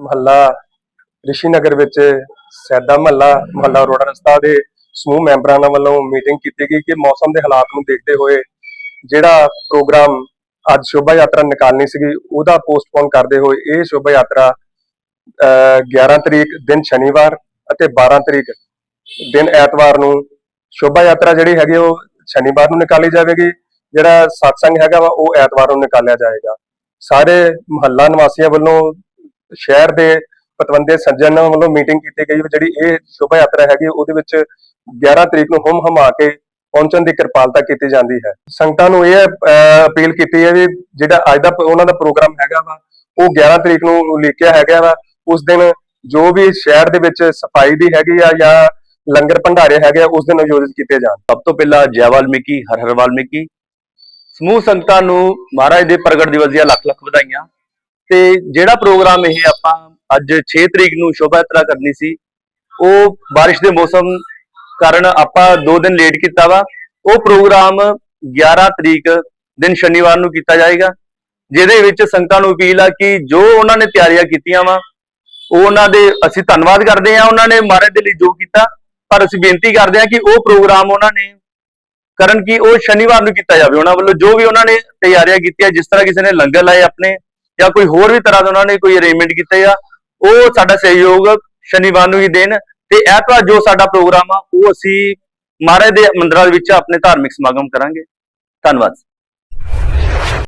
ਮਹੱਲਾ ਰਿਸ਼ੀ ਨਗਰ ਵਿੱਚ ਸੈਦਾ ਮਹੱਲਾ ਮਹੱਲਾ ਰੋੜਾ ਰਸਤਾ ਦੇ ਸਮੂਹ ਮੈਂਬਰਾਂ ਨਾਲ ਵੱਲੋਂ ਮੀਟਿੰਗ ਕੀਤੀ ਗਈ ਕਿ ਮੌਸਮ ਦੇ ਹਾਲਾਤ ਨੂੰ ਦੇਖਦੇ ਹੋਏ ਜਿਹੜਾ ਪ੍ਰੋਗਰਾਮ ਅੱਜ ਸ਼ੋਭਾ ਯਾਤਰਾ ਨਿਕਾਲਣੀ ਸੀਗੀ ਉਹਦਾ ਪੋਸਟਪੋਨ ਕਰਦੇ ਹੋਏ ਇਹ ਸ਼ੋਭਾ ਯਾਤਰਾ ਅਹ, 11 ਤਰੀਕ ਦਿਨ ਸ਼ਨੀਵਾਰ ਅਤੇ 12 ਤਰੀਕ ਦਿਨ ਐਤਵਾਰ ਨੂੰ ਸ਼ੋਭਾ ਯਾਤਰਾ ਜਿਹੜੀ ਹੈਗੀ ਉਹ ਸ਼ਨੀਵਾਰ ਨੂੰ ਨਿਕਾਲੀ ਜਾਵੇਗੀ। ਜਿਹੜਾ satsang ਹੈਗਾ ਵਾ ਉਹ ਐਤਵਾਰ ਨੂੰ ਨਿਕਾਲਿਆ ਜਾਏਗਾ। ਸਾਰੇ ਮੁਹੱਲਾ ਨਿਵਾਸੀਆਂ ਵੱਲੋਂ ਸ਼ਹਿਰ ਦੇ ਪਤਵੰਦੇ ਸੱਜਣ ਵੱਲੋਂ ਮੀਟਿੰਗ ਕੀਤੀ ਗਈ ਜਿਹੜੀ ਇਹ ਸ਼ੋਭਾ ਯਾਤਰਾ ਹੈਗੀ, ਉਹਦੇ ਵਿੱਚ 11 ਤਰੀਕ ਨੂੰ ਹੁਮ ਹਮਾ ਕੇ ਪਹੁੰਚਣ ਦੀ ਕਿਰਪਾਲਤਾ ਕੀਤੀ ਜਾਂਦੀ ਹੈ। ਸੰਗਤਾਂ ਨੂੰ ਇਹ ਅਪੀਲ ਕੀਤੀ ਹੈ ਵੀ ਜਿਹੜਾ ਅੱਜ ਦਾ ਉਹਨਾਂ ਦਾ ਪ੍ਰੋਗਰਾਮ ਹੈਗਾ ਵਾ, ਉਹ 11 ਤਰੀਕ ਨੂੰ ਉਲੀਕਿਆ ਹੈਗਾ ਵਾ। ਉਸ ਦਿਨ ਜੋ ਵੀ ਸ਼ਹਿਰ ਦੇ ਵਿੱਚ ਸਫ਼ਾਈ ਦੀ ਹੈਗੀ ਆ ਜਾਂ ਲੰਗਰ ਭੰਡਾਰੇ ਹੈਗੇ ਆ, ਉਸ ਦਿਨ ਆਯੋਜਿਤ ਕੀਤੇ ਜਾਣ। ਸਭ ਤੋਂ ਪਹਿਲਾਂ ਜੈ ਵਾਲਮੀਕੀ, ਹਰ ਹਰ ਵਾਲਮੀਕੀ। ਸਮੂਹ ਸੰਗਤਾਂ ਨੂੰ ਮਹਾਰਾਜ ਦੇ ਪ੍ਰਗਟ ਦਿਵਸ ਦੀਆਂ ਲੱਖ ਲੱਖ ਵਧਾਈਆਂ। ਤੇ ਜਿਹੜਾ ਪ੍ਰੋਗਰਾਮ ਇਹ ਆਪਾਂ ਅੱਜ 6 ਤਰੀਕ ਨੂੰ ਸ਼ੋਭਾ ਯਾਤਰਾ ਕਰਨੀ ਸੀ, ਉਹ ਬਾਰਿਸ਼ ਦੇ ਮੌਸਮ ਕਾਰਨ ਆਪਾਂ 2 ਦਿਨ ਲੇਟ ਕੀਤਾ ਵਾ। ਉਹ ਪ੍ਰੋਗਰਾਮ 11 ਤਰੀਕ ਦਿਨ ਸ਼ਨੀਵਾਰ ਨੂੰ ਕੀਤਾ ਜਾਏਗਾ, ਜਿਹਦੇ ਵਿੱਚ ਸੰਗਤਾਂ ਨੂੰ ਅਪੀਲ ਆ ਕਿ ਜੋ ਉਹਨਾਂ ਨੇ ਤਿਆਰੀਆਂ ਕੀਤੀਆਂ ਵਾ ਉਹ ਉਹਨਾਂ ਦੇ ਅਸੀਂ ਧੰਨਵਾਦ ਕਰਦੇ ਹਾਂ ਉਹਨਾਂ ਨੇ ਮਹਾਰਾਜ ਦੇ ਲਈ ਜੋ ਕੀਤਾ, ਪਰ ਅਸੀਂ ਬੇਨਤੀ ਕਰਦੇ ਹਾਂ ਕਿ ਉਹ ਪ੍ਰੋਗਰਾਮ ਉਹਨਾਂ ਨੇ ਕਰਨ ਕਿ ਉਹ ਸ਼ਨੀਵਾਰ ਨੂੰ ਕੀਤਾ ਜਾਵੇ। ਉਹਨਾਂ ਵੱਲੋਂ ਜੋ ਵੀ ਉਹਨਾਂ ਨੇ ਤਿਆਰੀਆਂ ਕੀਤੀਆਂ, ਜਿਸ ਤਰ੍ਹਾਂ ਕਿਸੇ ਨੇ ਲੰਗਰ ਲਾਏ ਆਪਣੇ ਜਾਂ ਕੋਈ ਹੋਰ ਵੀ ਤਰ੍ਹਾਂ ਦਾ ਉਹਨਾਂ ਨੇ ਕੋਈ ਅਰੇਂਜਮੈਂਟ ਕੀਤੇ ਆ, ਉਹ ਸਾਡਾ ਸਹਿਯੋਗ ਸ਼ਨੀਵਾਰ ਨੂੰ ਹੀ ਦੇਣ ਤੇ ਐਤਵਾਰ ਜੋ ਸਾਡਾ ਪ੍ਰੋਗਰਾਮ ਆ, ਉਹ ਅਸੀਂ ਮਹਾਰਾਜ ਦੇ ਮੰਦਰਾਂ ਦੇ ਵਿੱਚ ਆਪਣੇ ਧਾਰਮਿਕ ਸਮਾਗਮ ਕਰਾਂਗੇ। ਧੰਨਵਾਦ।